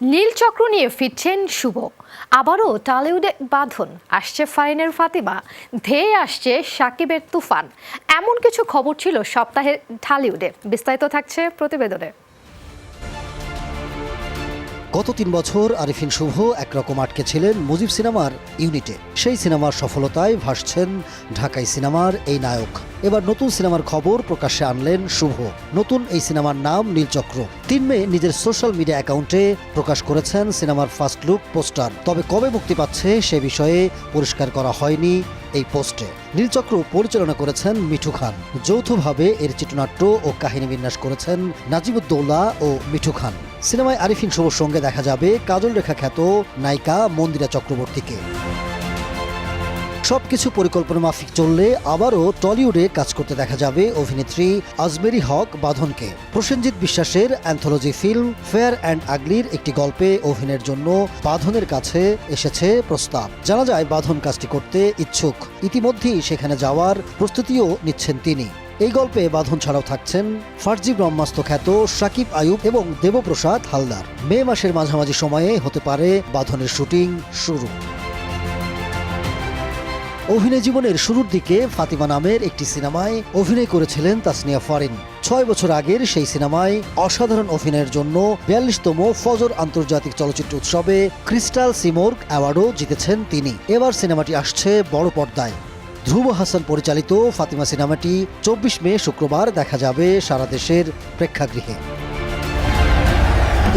নীলচক্র নিয়ে ফিরছেন শুভ। আবারও টালিউডে বাঁধন। আসছে ফাইনের ফাতিমা। ধেয়ে আসছে সাকিবের তুফান। এমন কিছু খবর ছিল সপ্তাহের ঢালিউডে বিস্তারিত থাকছে প্রতিবেদনে। গত তিন বছর আরিফিন শুভ একরকম আটকে ছিলেন মুজিব সিনেমার ইউনিটে। সেই সিনেমার সফলতায় ভাসছেন ঢাকাই সিনেমার এই নায়ক। এবার নতুন সিনেমার খবর প্রকাশ্যে আনলেন শুভ। নতুন এই সিনেমার নাম নীলচক্র। তিন মে নিজের সোশ্যাল মিডিয়া অ্যাকাউন্টে প্রকাশ করেছেন সিনেমার ফার্স্ট লুক পোস্টার। তবে কবে মুক্তি পাচ্ছে সে বিষয়ে পরিষ্কার করা হয়নি এই পোস্টে। নীলচক্র পরিচালনা করেছেন মিঠু খান। যৌথভাবে এর চিত্রনাট্য ও কাহিনী বিন্যাস করেছেন নাজিবুদ্দৌলা ও মিঠু খান। সিনেমায় আরিফিন শুভর সঙ্গে দেখা যাবে কাজল রেখা খ্যাত নায়িকা মন্দিরা চক্রবর্তীকে। সবকিছু পরিকল্পনা মাফিক চললে আবারও টলিউডে কাজ করতে দেখা যাবে অভিনেত্রী আজমেরি হক বাঁধনকে। প্রসেনজিৎ বিশ্বাসের অ্যান্থোলজি ফিল্ম ফেয়ার অ্যান্ড আগলির একটি গল্পে অভিনয়ের জন্য বাঁধনের কাছে এসেছে প্রস্তাব। জানা যায়, বাঁধন কাজটি করতে ইচ্ছুক। ইতিমধ্যেই সেখানে যাওয়ার প্রস্তুতিও নিচ্ছেন তিনি। এই গল্পে বাঁধন ছাড়াও থাকছেন ফার্জি ব্রহ্মাস্ত খ্যাত সাকিব আয়ুব এবং দেবপ্রসাদ হালদার। মে মাসের মাঝামাঝি সময়ে হতে পারে বাঁধনের শুটিং শুরু। অভিনয় জীবনের শুরুর দিকে ফাতিমা নামের একটি সিনেমায় অভিনয় করেছিলেন তাসনিয়া ফারিন। ছয় বছর আগের সেই সিনেমায় অসাধারণ অভিনয়ের জন্য বিয়াল্লিশতম ফজর আন্তর্জাতিক চলচ্চিত্র উৎসবে ক্রিস্টাল সিমোর্ক অ্যাওয়ার্ডও জিতেছেন তিনি। এবার সিনেমাটি আসছে বড় পর্দায়। ধ্রুব হাসান পরিচালিত ফাতিমা সিনেমাটি চব্বিশ মে শুক্রবার দেখা যাবে সারা দেশের প্রেক্ষাগৃহে।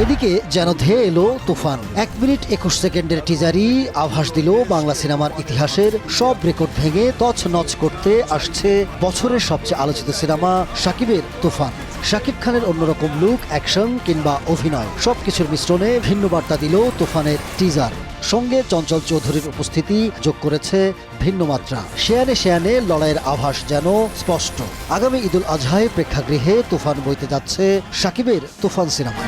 এদিকে যেন ধেয়ে এলো তুফান। এক মিনিট একুশ সেকেন্ডের টিজারই আভাস দিল বাংলা সিনেমার ইতিহাসের সব রেকর্ড ভেঙে তছ নচ করতে আসছে বছরের সবচেয়ে আলোচিত সিনেমা সাকিবের তুফান। শাকিব খানের অন্যরকম লুক, অ্যাকশন কিংবা অভিনয়, সবকিছুর মিশ্রণে ভিন্ন বার্তা দিল তুফানের টিজার। সঙ্গে চঞ্চল চৌধুরীর উপস্থিতি যোগ করেছে ভিন্ন মাত্রা। শেয়ানে শেয়ানে লড়াইয়ের আভাস যেন স্পষ্ট। আগামী ঈদুল আজহায় প্রেক্ষাগৃহে তুফান বইতে যাচ্ছে সাকিবের Toofan cinema.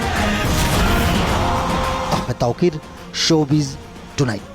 Ahmed Tawkir, showbiz tonight.